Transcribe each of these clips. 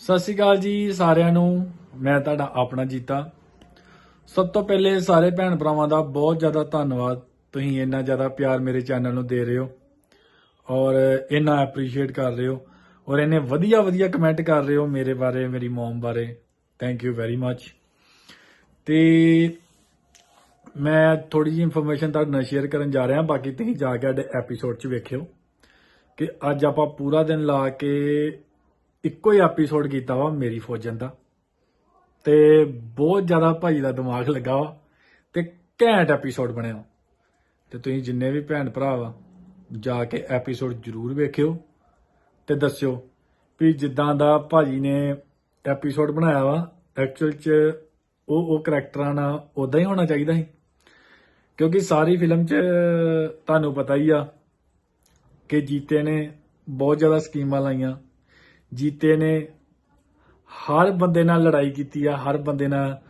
ਸਤਿ ਸ਼੍ਰੀ ਅਕਾਲ ਜੀ ਸਾਰਿਆਂ ਨੂੰ। ਮੈਂ ਤੁਹਾਡਾ ਆਪਣਾ ਜੀਤਾ। ਸਭ ਤੋਂ ਪਹਿਲੇ ਸਾਰੇ ਭੈਣ ਭਰਾਵਾਂ ਦਾ ਬਹੁਤ ਜ਼ਿਆਦਾ ਧੰਨਵਾਦ। ਤੁਸੀਂ ਇੰਨਾ ਜ਼ਿਆਦਾ ਪਿਆਰ ਮੇਰੇ ਚੈਨਲ ਨੂੰ ਦੇ ਰਹੇ ਹੋ ਔਰ ਇੰਨਾ ਐਪਰੀਸ਼ੀਏਟ ਕਰ ਰਹੇ ਹੋ ਔਰ ਇੰਨੇ ਵਧੀਆ ਵਧੀਆ ਕਮੈਂਟ ਕਰ ਰਹੇ ਹੋ ਮੇਰੇ ਬਾਰੇ, ਮੇਰੀ ਮਮ ਬਾਰੇ। ਥੈਂਕ ਯੂ ਵੈਰੀ ਮੱਚ ਤੇ ਮੈਂ ਥੋੜੀ ਜਿਹੀ ਇਨਫੋਰਮੇਸ਼ਨ ਤੁਹਾਡੇ ਨਾਲ ਸ਼ੇਅਰ ਕਰਨ ਜਾ ਰਿਹਾ। ਬਾਕੀ ਤੁਸੀਂ ਜਾ ਕੇ ਸਾਡੇ ਐਪੀਸੋਡ 'ਚ ਵੇਖਿਓ ਕਿ ਅੱਜ ਆਪਾਂ ਪੂਰਾ ਦਿਨ ਲਾ ਕੇ ਇੱਕੋ ਹੀ ਐਪੀਸੋਡ ਕੀਤਾ ਵਾ ਮੇਰੀ ਫੌਜਨ ਦਾ। ਤੇ ਬਹੁਤ ਜ਼ਿਆਦਾ ਭਾਈ ਦਾ ਦਿਮਾਗ ਲੱਗਾ ਵਾ ਤੇ ਘੈਂਟ ਐਪੀਸੋਡ ਬਣਿਆ ਤੇ ਤੁਸੀਂ ਜਿੰਨੇ ਵੀ ਭੈਣ ਭਰਾ ਵਾ, ਜਾ ਕੇ ਐਪੀਸੋਡ ਜਰੂਰ ਵੇਖਿਓ ਤੇ ਦੱਸਿਓ ਵੀ ਜਿੱਦਾਂ ਦਾ ਭਾਜੀ ਨੇ ਐਪੀਸੋਡ ਬਣਾਇਆ ਵਾ ਐਕਚੁਅਲ ਚ ਉਹ ਉਹ ਕਰੈਕਟਰਾਂ ਨਾਲ ਉਦਾਂ ਹੀ ਹੋਣਾ ਚਾਹੀਦਾ ਸੀ। ਕਿਉਂਕਿ ਸਾਰੀ ਫਿਲਮ ਚ ਤੁਹਾਨੂੰ ਪਤਾ ਹੀ ਆ ਕਿ ਜੀਤੇ ਨੇ ਬਹੁਤ ਜ਼ਿਆਦਾ ਸਕੀਮਾਂ ਲਾਈਆਂ। ਜੀਤੇ ਨੇ ਹਰ ਬੰਦੇ ਨਾਲ ਲੜਾਈ ਕੀਤੀ ਆ, ਹਰ ਬੰਦੇ ਨਾਲ,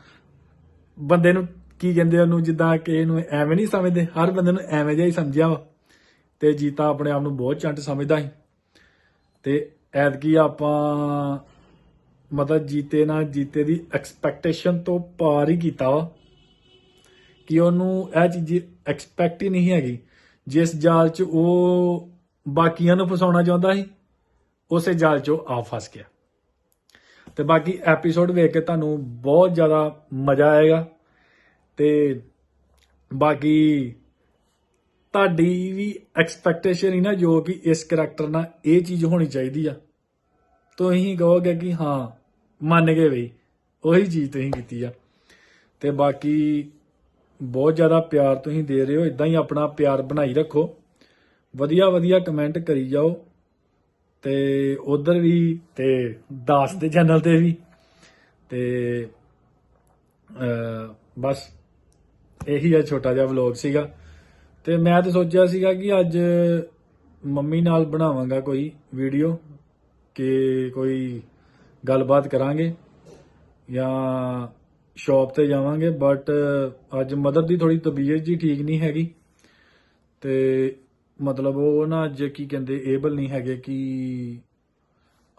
ਬੰਦੇ ਨੂੰ ਕੀ ਕਹਿੰਦੇ ਉਹਨੂੰ, ਜਿੱਦਾਂ ਕਿ ਇਹਨੂੰ ਐਵੇਂ ਨਹੀਂ ਸਮਝਦੇ, ਹਰ ਬੰਦੇ ਨੂੰ ਐਵੇਂ ਜਿਹਾ ਹੀ ਸਮਝਿਆ ਵਾ। ਤੇ ਜੀਤਾ ਆਪਣੇ ਆਪ ਨੂੰ ਬਹੁਤ ਚੰਟ ਸਮਝਦਾ ਸੀ। ਤੇ ਐਤਕੀ ਆਪਾਂ ਮਤਲਬ ਜੀਤੇ ਨਾਲ, ਜੀਤੇ ਦੀ ਐਕਸਪੈਕਟੇਸ਼ਨ ਤੋਂ ਪਾਰ ਹੀ ਕੀਤਾ ਵਾ। ਕਿ ਉਹਨੂੰ ਇਹ ਚੀਜ਼ ਐਕਸਪੈਕਟ ਹੀ ਨਹੀਂ ਹੈਗੀ। ਜਿਸ ਜਾਲ 'ਚ ਉਹ ਬਾਕੀਆਂ ਨੂੰ ਫਸਾਉਣਾ ਚਾਹੁੰਦਾ ਸੀ। ਉਸੇ ਜਾਲ 'ਚੋਂ ਉਹ ਆ ਫਸ ਗਿਆ। ਤੇ ਬਾਕੀ ਐਪੀਸੋਡ ਵੇਖ ਕੇ ਤੁਹਾਨੂੰ ਬਹੁਤ ਜ਼ਿਆਦਾ ਮਜ਼ਾ ਆਏਗਾ। ਤੇ ਬਾਕੀ ਤੁਹਾਡੀ ਵੀ ਐਕਸਪੈਕਟੇਸ਼ਨ ਹੀ ਨਾ ਜੋ ਕਿ ਇਸ ਕੈਰੈਕਟਰ ਨਾਲ ਇਹ ਚੀਜ਼ ਹੋਣੀ ਚਾਹੀਦੀ ਆ। ਤੁਸੀਂ ਕਹੋਗੇ ਕਿ ਹਾਂ, ਮੰਨ ਗਏ ਬਈ, ਉਹੀ ਚੀਜ਼ ਤੁਸੀਂ ਕੀਤੀ ਆ। ਤੇ ਬਾਕੀ ਬਹੁਤ ਜ਼ਿਆਦਾ ਪਿਆਰ ਤੁਸੀਂ ਦੇ ਰਹੇ ਹੋ ਇਦਾਂ ਹੀ ਆਪਣਾ ਪਿਆਰ ਬਣਾਈ ਰੱਖੋ। ਵਧੀਆ ਵਧੀਆ ਕਮੈਂਟ ਕਰੀ ਜਾਓ। ਤੇ ਉਧਰ ਵੀ ਤੇ ਦਾਸ ਦੇ ਚੈਨਲ ਤੇ ਵੀ ਤੇ ਬਸ ਇਹੀ ਹੈ ਛੋਟਾ ਜਿਹਾ ਵਲੌਗ ਸੀਗਾ। ਤੇ ਮੈਂ ਤਾਂ ਸੋਚਿਆ ਸੀਗਾ ਕਿ ਅੱਜ ਮੰਮੀ ਨਾਲ ਬਣਾਵਾਂਗਾ ਕੋਈ ਵੀਡੀਓ ਕਿ ਕੋਈ ਗੱਲਬਾਤ ਕਰਾਂਗੇ ਜਾਂ ਸ਼ਾਪ ਤੇ ਜਾਵਾਂਗੇ ਬਟ ਅੱਜ ਮਦਰ ਦੀ ਥੋੜੀ ਤਬੀਅਤ ਜੀ ਠੀਕ ਨਹੀਂ ਹੈਗੀ ਤੇ ਮਤਲਬ ਉਹ ਨਾ ਅੱਜ ਕੀ ਕਹਿੰਦੇ ਏਬਲ ਨਹੀਂ ਹੈਗੇ ਕਿ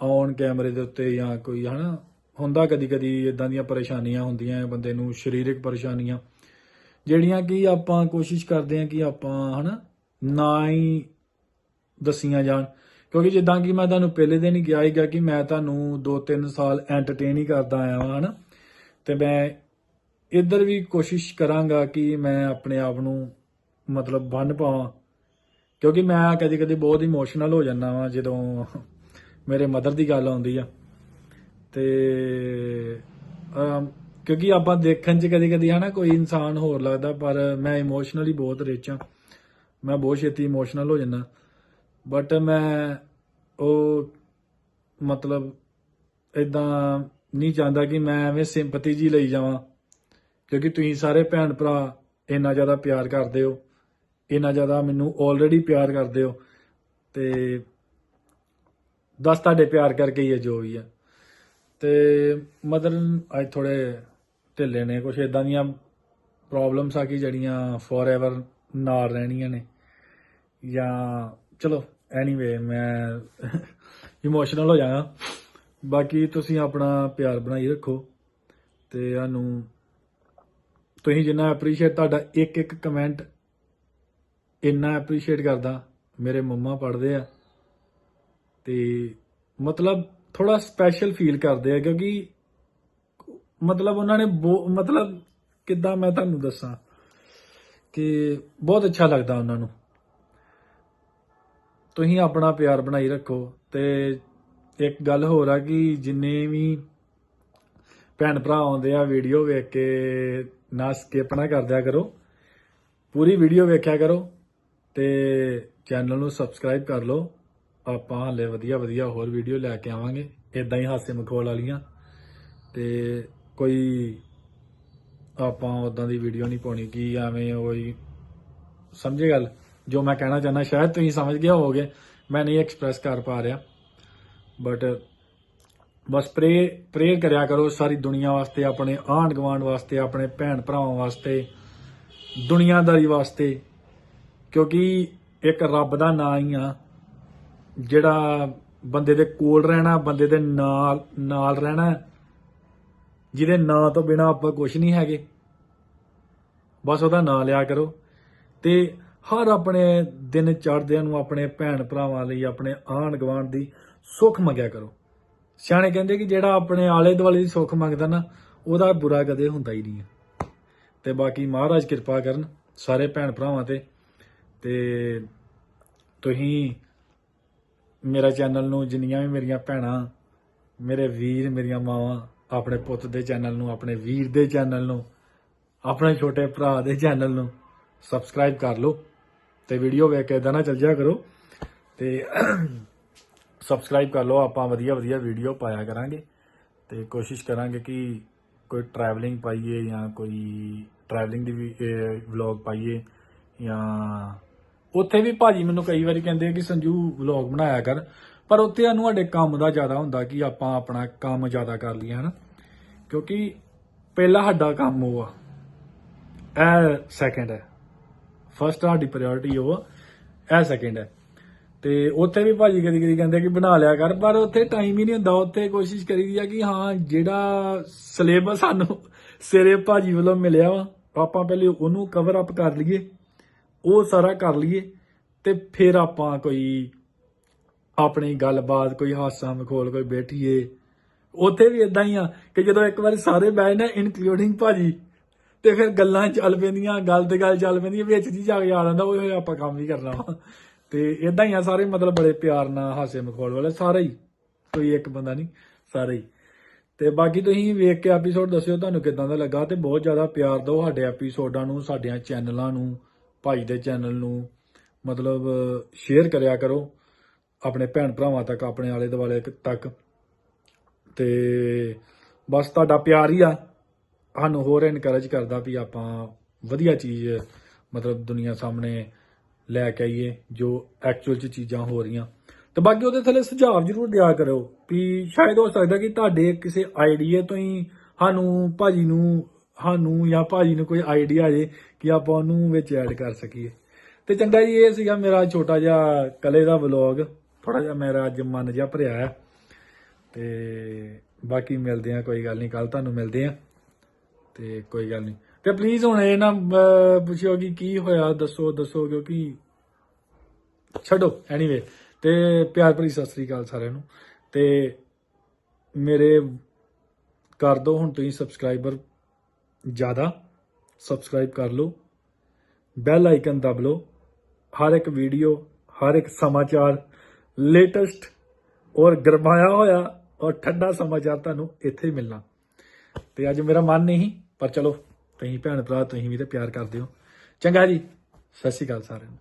ਔਨ ਕੈਮਰੇ ਦੇ ਉੱਤੇ ਜਾਂ ਕੋਈ ਹਨਾ, ਹੁੰਦਾ ਕਦੀ ਕਦੀ ਇਦਾਂ ਦੀਆਂ ਪਰੇਸ਼ਾਨੀਆਂ ਹੁੰਦੀਆਂ ਹੈ ਬੰਦੇ ਨੂੰ, ਸਰੀਰਕ ਪਰੇਸ਼ਾਨੀਆਂ। ਜਿਹੜੀਆਂ ਕਿ ਆਪਾਂ ਕੋਸ਼ਿਸ਼ ਕਰਦੇ ਹਾਂ ਕਿ ਆਪਾਂ ਹਨਾ, ਨਾ ਹੀ ਦਸੀਆਂ ਜਾਣ। ਕਿਉਂਕਿ ਜਿੱਦਾਂ ਕਿ ਮੈਂ ਤੁਹਾਨੂੰ ਪਹਿਲੇ ਦਿਨ ਹੀ ਕਿਹਾ ਸੀਗਾ ਕਿ ਮੈਂ ਤੁਹਾਨੂੰ 2-3 ਸਾਲ ਐਂਟਰਟੇਨ ਹੀ ਕਰਦਾ ਆਇਆ ਹਾਂ ਹਨਾ। ਤੇ ਮੈਂ ਇੱਧਰ ਵੀ ਕੋਸ਼ਿਸ਼ ਕਰਾਂਗਾ ਕਿ ਮੈਂ ਆਪਣੇ ਆਪ ਨੂੰ ਮਤਲਬ ਬੰਨ ਪਾਵਾਂ। ਕਿਉਂਕਿ ਮੈਂ ਕਦੇ ਕਦੇ ਬਹੁਤ ਇਮੋਸ਼ਨਲ ਹੋ ਜਾਂਦਾ ਵਾਂ ਜਦੋਂ ਮੇਰੇ ਮਦਰ ਦੀ ਗੱਲ ਆਉਂਦੀ ਆ। ਤੇ ਕਿਉਂਕਿ ਆਪਾਂ ਦੇਖਣ 'ਚ ਕਦੀ ਕਦੀ ਹਨਾ ਕੋਈ ਇਨਸਾਨ ਹੋਰ ਲੱਗਦਾ, ਪਰ ਮੈਂ ਇਮੋਸ਼ਨਲੀ ਬਹੁਤ ਰਿਚ ਆ। ਮੈਂ ਬਹੁਤ ਛੇਤੀ ਇਮੋਸ਼ਨਲ ਹੋ ਜਾਂਦਾ। ਬਟ ਮੈਂ ਉਹ ਮਤਲਬ ਇਦਾਂ ਨਹੀਂ ਚਾਹੁੰਦਾ ਕਿ ਮੈਂ ਐਵੇਂ ਸਿੰਪਥੀ ਜੀ ਲਈ ਜਾਵਾਂ। ਕਿਉਂਕਿ ਤੁਸੀਂ ਸਾਰੇ ਭੈਣ ਭਰਾ ਇੰਨਾ ਜ਼ਿਆਦਾ ਪਿਆਰ ਕਰਦੇ ਹੋ। ਇੰਨਾ ਜ਼ਿਆਦਾ ਮੈਨੂੰ ਆਲਰੇਡੀ ਪਿਆਰ ਕਰਦੇ ਹੋ ਤੇ ਦੱਸ ਤੁਹਾਡੇ ਪਿਆਰ ਕਰਕੇ ਹੀ ਹੈ ਜੋ ਵੀ ਹੈ ਤੇ ਮਦਰ, ਅੱਜ ਥੋੜੇ ਢਿੱਲੇ ਨੇ ਕੁਝ ਇਦਾਂ ਦੀਆਂ ਪ੍ਰੋਬਲਮਸ ਆ ਕਿ ਜਿਹੜੀਆਂ ਫੋਰਐਵਰ ਨਾਲ ਰਹਿਣੀਆਂ ਨੇ। ਜਾਂ ਚਲੋ ਐਨੀਵੇ ਮੈਂ ਇਮੋਸ਼ਨਲ ਹੋ ਜਾਗਾ ਬਾਕੀ ਤੁਸੀਂ ਆਪਣਾ ਪਿਆਰ ਬਣਾਈ ਰੱਖੋ ਤੇ ਸਾਨੂੰ ਤੁਸੀਂ ਜਿੰਨਾ ਐਪਰੀਸ਼ੀਏਟ ਤੁਹਾਡਾ ਇੱਕ ਇੱਕ ਕਮੈਂਟ ਇੰਨਾ ਐਪਰੀਸ਼ੀਏਟ ਕਰਦਾ, ਮੇਰੇ ਮੰਮਾ ਪੜ੍ਹਦੇ ਆ। ਤੇ ਮਤਲਬ ਥੋੜਾ ਸਪੈਸ਼ਲ ਫੀਲ ਕਰਦੇ ਆ, ਕਿਉਂਕਿ ਮਤਲਬ ਉਹਨਾਂ ਨੇ ਬਹੁ- ਮਤਲਬ ਕਿੱਦਾਂ ਮੈਂ ਤੁਹਾਨੂੰ ਦੱਸਾਂ ਕਿ ਬਹੁਤ ਅੱਛਾ ਲੱਗਦਾ ਉਹਨਾਂ ਨੂੰ। ਤੁਸੀਂ ਆਪਣਾ ਪਿਆਰ ਬਣਾਈ ਰੱਖੋ ਤੇ ਇੱਕ ਗੱਲ ਹੋਰ ਆ ਕਿ ਜਿੰਨੇ ਵੀ ਭੈਣ ਭਰਾ ਆਉਂਦੇ ਆ ਵੀਡੀਓ ਵੇਖ ਕੇ, ਨਾ ਸਕਿਪ ਨਾ ਕਰਦਿਆ ਕਰੋ। ਪੂਰੀ ਵੀਡੀਓ ਵੇਖਿਆ ਕਰੋ। ਤੇ ਚੈਨਲ ਨੂੰ ਸਬਸਕ੍ਰਾਈਬ ਕਰ ਲਓ। ਆਪਾਂ ਹਾਲੇ ਵਧੀਆ ਵਧੀਆ ਹੋਰ ਵੀਡੀਓ ਲੈ ਕੇ ਆਵਾਂਗੇ। ਇਦਾਂ ਹੀ ਹਾਸੇ ਮਖੌਲ ਵਾਲੀਆਂ। ਤੇ ਕੋਈ ਆਪਾਂ ਉਦਾਂ ਦੀ ਵੀਡੀਓ ਨਹੀਂ ਪਾਉਣੀ ਕਿ ਐਵੇਂ ਉਹੀ ਸਮਝੇ ਗੱਲ? ਜੋ ਮੈਂ ਕਹਿਣਾ ਚਾਹੁੰਦਾ, ਸ਼ਾਇਦ ਤੁਸੀਂ ਸਮਝ ਗਏ ਹੋਗੇ ਮੈਂ ਨਹੀਂ ਐਕਸਪ੍ਰੈਸ ਕਰ ਪਾ ਰਿਹਾ। ਬਟ ਬਸ ਪ੍ਰੇ ਪ੍ਰੇ ਕਰਿਆ ਕਰੋ ਸਾਰੀ ਦੁਨੀਆ ਵਾਸਤੇ, ਆਪਣੇ ਆਂਢ ਗੁਆਂਢ ਵਾਸਤੇ, ਆਪਣੇ ਭੈਣ ਭਰਾਵਾਂ ਵਾਸਤੇ, ਦੁਨੀਆਦਾਰੀ ਵਾਸਤੇ। ਕਿਉਂਕਿ ਇੱਕ ਰੱਬ ਦਾ ਨਾਂ ਹੀ ਆ। ਜਿਹੜਾ ਬੰਦੇ ਦੇ ਕੋਲ ਰਹਿਣਾ, ਬੰਦੇ ਦੇ ਨਾਲ ਨਾਲ ਰਹਿਣਾ, ਜਿਹਦੇ ਨਾਂ ਤੋਂ ਬਿਨਾ ਆਪਾਂ ਕੁਝ ਨਹੀਂ ਹੈਗੇ। ਬਸ ਉਹਦਾ ਨਾਂ ਲਿਆ ਕਰੋ। ਤੇ ਹਰ ਆਪਣੇ ਦਿਨ ਚੜ੍ਹਦਿਆਂ ਨੂੰ ਆਪਣੇ ਭੈਣ ਭਰਾਵਾਂ ਲਈ, ਆਪਣੇ ਆਂਢ ਗੁਆਂਢ ਦੀ ਸੁੱਖ ਮੰਗਿਆ ਕਰੋ। ਸਿਆਣੇ ਕਹਿੰਦੇ ਕਿ ਜਿਹੜਾ ਆਪਣੇ ਆਲੇ ਦੁਆਲੇ ਦੀ ਸੁੱਖ ਮੰਗਦਾ ਨਾ, ਉਹਦਾ ਬੁਰਾ ਕਦੇ ਹੁੰਦਾ ਹੀ ਨਹੀਂ ਹੈ। ਤੇ ਬਾਕੀ ਮਹਾਰਾਜ ਕਿਰਪਾ ਕਰਨ, ਸਾਰੇ ਭੈਣ ਭਰਾਵਾਂ ਤੇ ਤੇ ਤੁਸੀਂ ਮੇਰਾ ਚੈਨਲ ਨੂੰ ਜਿੰਨੀਆਂ ਵੀ ਮੇਰੀਆਂ ਭੈਣਾਂ, ਮੇਰੇ ਵੀਰ, ਮੇਰੀਆਂ ਮਾਵਾਂ ਆਪਣੇ ਪੁੱਤ ਦੇ ਚੈਨਲ ਨੂੰ, ਆਪਣੇ ਵੀਰ ਦੇ ਚੈਨਲ ਨੂੰ, ਆਪਣੇ ਛੋਟੇ ਭਰਾ ਦੇ ਚੈਨਲ ਨੂੰ ਸਬਸਕ੍ਰਾਈਬ ਕਰ ਲਓ ਤੇ ਵੀਡੀਓ ਵੇਖ ਕੇ ਇਦਾਂ ਨਾ ਚੱਲ ਜਾਇਆ ਕਰੋ ਤੇ ਸਬਸਕ੍ਰਾਈਬ ਕਰ ਲਓ, ਆਪਾਂ ਵਧੀਆ ਵਧੀਆ ਵੀਡੀਓ ਪਾਇਆ ਕਰਾਂਗੇ ਤੇ ਕੋਸ਼ਿਸ਼ ਕਰਾਂਗੇ ਕਿ ਕੋਈ ਟਰੈਵਲਿੰਗ ਪਾਈਏ ਜਾਂ ਕੋਈ ਟਰੈਵਲਿੰਗ ਦੀ ਵੀ ਵਲੌਗ ਪਾਈਏ ਜਾਂ ਉੱਥੇ ਵੀ ਭਾਜੀ ਮੈਨੂੰ ਕਈ ਵਾਰੀ ਕਹਿੰਦੇ ਆ ਕਿ ਸੰਜੂ ਵਲੌਗ ਬਣਾਇਆ ਕਰ ਪਰ ਉੱਥੇ ਸਾਨੂੰ ਸਾਡੇ ਕੰਮ ਦਾ ਜ਼ਿਆਦਾ ਹੁੰਦਾ ਕਿ ਆਪਾਂ ਆਪਣਾ ਕੰਮ ਜ਼ਿਆਦਾ ਕਰ ਲਈਏ ਹਨਾ? ਕਿਉਂਕਿ ਪਹਿਲਾ ਸਾਡਾ ਕੰਮ ਉਹ ਆ। ਇਹ ਸੈਕਿੰਡ ਹੈ। ਫਸਟ ਸਾਡੀ ਪ੍ਰਾਇੋਰਟੀ ਉਹ ਆ, ਇਹ ਸੈਕਿੰਡ ਹੈ। ਤੇ ਉੱਥੇ ਵੀ ਭਾਜੀ ਕਦੀ ਕਦੀ ਕਹਿੰਦੇ ਕਿ ਬਣਾ ਲਿਆ ਕਰ ਪਰ ਉੱਥੇ ਟਾਈਮ ਹੀ ਨਹੀਂ ਹੁੰਦਾ। ਉੱਥੇ ਕੋਸ਼ਿਸ਼ ਕਰੀਦੀ ਆ ਕਿ ਹਾਂ ਜਿਹੜਾ ਸਿਲੇਬਸ ਸਾਨੂੰ ਸਿਰੇ ਭਾਜੀ ਵੱਲੋਂ ਮਿਲਿਆ ਵਾ ਆਪਾਂ ਪਹਿਲੇ ਉਹਨੂੰ ਕਵਰ ਅਪ ਕਰ ਲਈਏ। ਉਹ ਸਾਰਾ ਕਰ ਲਈਏ ਤੇ ਫਿਰ ਆਪਾਂ ਕੋਈ ਆਪਣੀ ਗੱਲਬਾਤ ਕੋਈ ਹਾਸਾ ਮਖੌਲ ਕੋਈ ਬੈਠੀਏ। ਉੱਥੇ ਵੀ ਇਦਾਂ ਹੀ ਆ ਕਿ ਜਦੋਂ ਇੱਕ ਵਾਰ ਸਾਰੇ ਬੈਠ ਨਾ ਇਨਕਲੂਡਿੰਗ ਭਾਜੀ ਤੇ ਫਿਰ ਗੱਲਾਂ ਚੱਲ ਪੈਂਦੀਆਂ ਗੱਲ ਤੇ ਗੱਲ ਚੱਲ ਪੈਂਦੀ ਹੈ, ਵਿੱਚ ਜੀ ਜਾ ਕੇ ਯਾਦ ਆਉਂਦਾ ਓਏ ਹੋਏ ਆਪਾਂ ਕੰਮ ਵੀ ਕਰਨਾ ਵਾ। ਤੇ ਇਦਾਂ ਹੀ ਆ ਸਾਰੇ ਮਤਲਬ ਬੜੇ ਪਿਆਰ ਨਾਲ ਹਾਸੇ ਮਖੌਲ ਵਾਲੇ ਸਾਰੇ ਹੀ। ਕੋਈ ਇੱਕ ਬੰਦਾ ਨਹੀਂ ਸਾਰੇ ਹੀ। ਤੇ ਬਾਕੀ ਤੁਸੀਂ ਵੇਖ ਕੇ ਐਪੀਸੋਡ ਦੱਸਿਓ ਤੁਹਾਨੂੰ ਕਿਦਾਂ ਦਾ ਲੱਗਾ ਤੇ ਬਹੁਤ ਜ਼ਿਆਦਾ ਪਿਆਰ ਦਿਓ ਸਾਡੇ ਐਪੀਸੋਡਾਂ ਨੂੰ ਸਾਡੀਆਂ ਚੈਨਲਾਂ ਨੂੰ। ਭਾਈ ਦੇ ਚੈਨਲ ਨੂੰ ਮਤਲਬ ਸ਼ੇਅਰ ਕਰਿਆ ਕਰੋ, ਆਪਣੇ ਭੈਣ ਭਰਾਵਾਂ ਤੱਕ, ਆਪਣੇ ਆਲੇ ਦੁਆਲੇ ਤੱਕ। ਤੇ ਬਸ ਤੁਹਾਡਾ ਪਿਆਰ ਹੀ ਆ। ਸਾਨੂੰ ਹੋਰ ਇਨਕਰੇਜ ਕਰਦਾ ਵੀ ਆਪਾਂ ਵਧੀਆ ਚੀਜ਼, ਮਤਲਬ ਦੁਨੀਆ ਸਾਹਮਣੇ ਲੈ ਕੇ ਆਈਏ, ਜੋ ਐਕਚੁਅਲ ਚ ਚੀਜ਼ਾਂ ਹੋ ਰਹੀਆਂ। ਤੇ ਬਾਕੀ ਉਹਦੇ ਥੱਲੇ ਸੁਝਾਅ ਜ਼ਰੂਰ ਦਿਆ ਕਰੋ ਵੀ ਸ਼ਾਇਦ ਹੋ ਸਕਦਾ ਕਿ ਤੁਹਾਡੇ ਕਿਸੇ ਆਈਡੀਆ ਤੋਂ ਹੀ ਸਾਨੂੰ ਭਾਜੀ ਨੂੰ ਸਾਨੂੰ ਜਾਂ ਭਾਜੀ ਨੂੰ ਕੋਈ ਆਈਡੀਆ ਜੇ ਕਿ ਆਪਾਂ ਉਹਨੂੰ ਵਿੱਚ ਐਡ ਕਰ ਸਕੀਏ। ਤੇ ਚੰਗਾ ਜੀ, ਇਹ ਸੀਗਾ ਮੇਰਾ ਛੋਟਾ ਜਿਹਾ ਕਲੇ ਦਾ ਵਲੌਗ ਥੋੜਾ ਜਿਹਾ ਮੇਰਾ ਅੱਜ ਮਨ ਜਿਹਾ ਭਰਿਆ ਹੈ। ਤੇ ਬਾਕੀ ਮਿਲਦੇ ਆ ਕੋਈ ਗੱਲ ਨਹੀਂ ਕੱਲ ਤੁਹਾਨੂੰ ਮਿਲਦੇ ਆ ਤੇ ਕੋਈ ਗੱਲ ਨਹੀਂ। ਤੇ ਪਲੀਜ਼ ਹੁਣ ਇਹ ਨਾ ਪੁੱਛਿਓ ਕਿ ਕੀ ਹੋਇਆ, ਦੱਸੋ ਦੱਸੋ, ਕਿਉਂਕਿ ਛੱਡੋ। ਐਨੀਵੇ ਤੇ ਪਿਆਰ ਭਰੀ ਸਤਿ ਸ੍ਰੀ ਅਕਾਲ ਸਾਰਿਆਂ ਨੂੰ। ਤੇ ਮੇਰੇ ਕਰ ਦਿਓ ਹੁਣ ਤੁਸੀਂ ਸਬਸਕ੍ਰਾਈਬਰ ਜ਼ਿਆਦਾ ਸਬਸਕ੍ਰਾਈਬ ਕਰ ਲਓ। ਬੈਲ ਆਈਕਨ ਦਬ ਲਓ। ਹਰ ਇੱਕ ਵੀਡੀਓ ਹਰ ਇੱਕ ਸਮਾਚਾਰ ਲੇਟੈਸਟ ਔਰ ਗਰਮਾਇਆ ਹੋਇਆ ਔਰ ਠੰਡਾ ਸਮਾਚਾਰ ਤੁਹਾਨੂੰ ਇੱਥੇ ਹੀ ਮਿਲਣਾ। ਤੇ ਅੱਜ ਮੇਰਾ ਮਨ ਨਹੀਂ ਪਰ ਚਲੋ ਤੁਸੀਂ ਭੈਣ ਭਰਾ, ਤੁਸੀਂ ਵੀ ਤੇ ਪਿਆਰ ਕਰਦੇ ਹੋ। ਚੰਗਾ ਜੀ, ਸਤਿ ਸ਼੍ਰੀ ਅਕਾਲ ਸਾਰਿਆਂ ਨੂੰ।